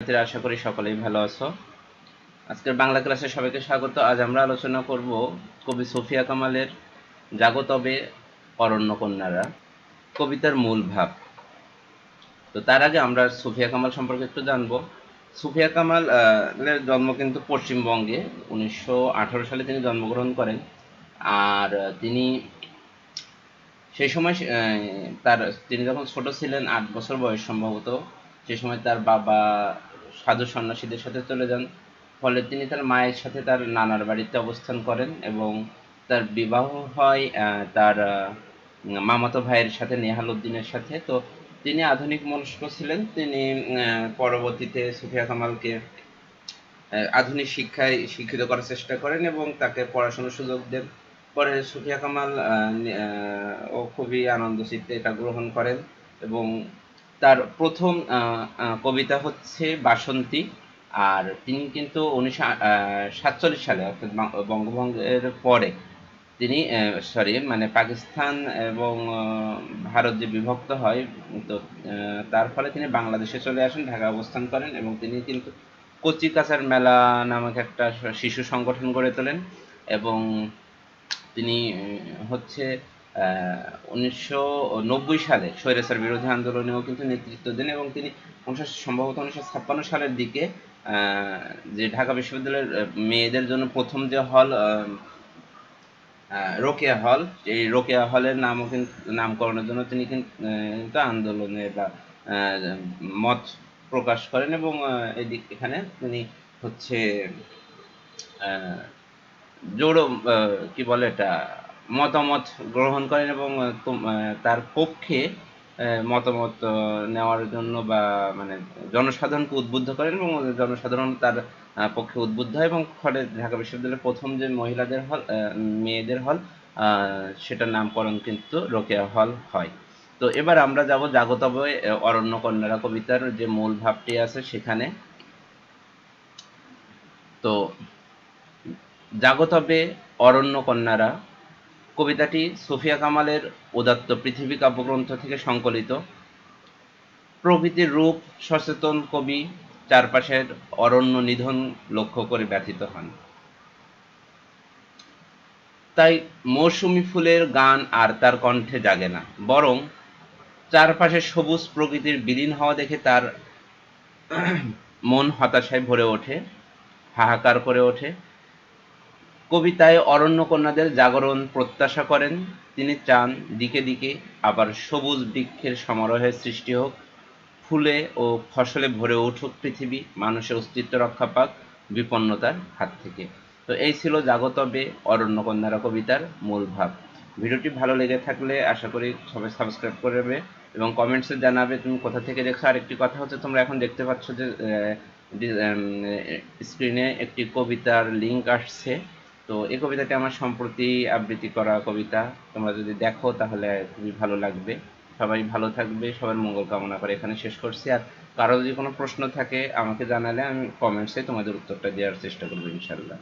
আশা করি সকলেই ভালো আছো। আজকের বাংলা ক্লাসে সবাইকে স্বাগত। আজ আমরা আলোচনা করব কবি সুফিয়া কামালের জাগতবে অরণ্য কন্যারা, কবিতার মূল ভাব। তো তার আগে আমরা সুফিয়া কামাল সম্পর্কে একটু জানব। সুফিয়া কামাল এর জন্ম কিন্তু পশ্চিমবঙ্গে, উনিশশো আঠারো সালে তিনি জন্মগ্রহণ করেন। আর তিনি সেই সময় তার, তিনি যখন ছোট ছিলেন, আট বছর বয়স সম্ভবত, সে সময় তার বাবা সাধু সন্ন্যাসীদের সাথে চলে যান। ফলে তিনি তার মায়ের সাথে তার নানার বাড়িতে অবস্থান করেন এবং তার বিবাহ হয় তার মামাতো ভাইয়ের সাথে নেহাল উদ্দিনের সাথে। তো তিনি আধুনিক মনস্ক ছিলেন। তিনি পরবর্তীতে সুফিয়া কামালকে আধুনিক শিক্ষায় শিক্ষিত করার চেষ্টা করেন এবং তাকে পড়াশোনার সুযোগ দেন। পরে সুফিয়া কামাল ও খুবই আনন্দ চিত্তে এটা গ্রহণ করেন এবং তার প্রথম কবিতা হচ্ছে বাসন্তী। আর তিনি কিন্তু উনিশশো সাতচল্লিশ সালে, অর্থাৎ বঙ্গভঙ্গের পরে তিনি সরি মানে পাকিস্তান এবং ভারত যে বিভক্ত হয়, তো তার ফলে তিনি বাংলাদেশে চলে আসেন ঢাকা অবস্থান করেন এবং তিনি কিন্তু কচি কাচার মেলা নামক একটা শিশু সংগঠন গড়ে তোলেন এবং তিনি হচ্ছে উনিশশো নব্বই সালে স্বৈরাচার বিরোধী আন্দোলনেও কিন্তু নেতৃত্ব দেন এবং তিনি সম্ভবত উনিশশো ছাপ্পান্ন সালের দিকে যে ঢাকা বিশ্ববিদ্যালয়ের মেয়েদের জন্য প্রথম যে হল রোকেয়া হল, এই রোকেয়া হলের নামও কিন্তু নামকরণের জন্য তিনি কিন্তু আন্দোলনে বা মত প্রকাশ করেন এবং এদিক, এখানে তিনি হচ্ছে জোড়ো কি বলে এটা মতামত গ্রহণ করেন এবং তার পক্ষে মতামত নেওয়ার জন্য বা মানে জনসাধারণকে উদ্বুদ্ধ করেন এবং জনসাধারণ তার পক্ষে উদ্বুদ্ধ হয় এবং ফলে ঢাকা বিশ্ববিদ্যালয়ের প্রথম যে মহিলাদের হল মেয়েদের হল সেটার নামকরণ কিন্তু রোকেয়া হল হয়। তো এবার আমরা যাব জাগতবে অরণ্য কন্যারা কবিতার যে মূল ভাবটি আছে সেখানে। তো জাগতবে অরণ্য কন্যারা কবিতাটি সুফিয়া কামালের উদাত্ত পৃথিবী কাব্যগ্রন্থ থেকে সংকলিত। প্রকৃতির রূপ সচেতন কবি চারপাশের অরণ্য নিধন লক্ষ্য করে ব্যথিত হন। তাই মৌসুমি ফুলের গান আর তার কণ্ঠে জাগে না, বরং চারপাশে সবুজ প্রকৃতির বিলীন হওয়া দেখে তার মন হতাশায় ভরে ওঠে, হাহাকার করে ওঠে কবিতায় অরণ্য কন্যাদের জাগরণ প্রত্যাশা করেন। তিনি চান দিকে দিকে আবার সবুজ বৃক্ষের সমারোহের সৃষ্টি হোক। ফুলে ও ফসলে ভরে উঠুক পৃথিবী, মানুষের অস্তিত্ব রক্ষা পাক বিপন্নতার হাত থেকে। তো এই ছিল জাগতবে অরণ্য কন্যারা কবিতার মূল ভাব। ভিডিওটি ভালো লেগে থাকলে আশা করি সবাই সাবস্ক্রাইব করবে এবং কমেন্টসে জানাবে তুমি কোথা থেকে দেখছ। আর একটি কথা হচ্ছে, তোমরা এখন দেখতে পাচ্ছ যে স্ক্রিনে একটি কবিতার লিঙ্ক আসছে। তো এই কবিতাটি আমার সম্প্রতি আবৃত্তি করা কবিতা। তোমরা যদি দেখো, তাহলে খুবই ভালো লাগবে। সবাই ভালো থাকবে, সবার মঙ্গল কামনা করে এখানে শেষ করছি। আর কারও যদি কোনো প্রশ্ন থাকে, আমাকে জানালে আমি কমেন্টসে তোমাদের উত্তরটা দেওয়ার চেষ্টা করব ইনশাল্লাহ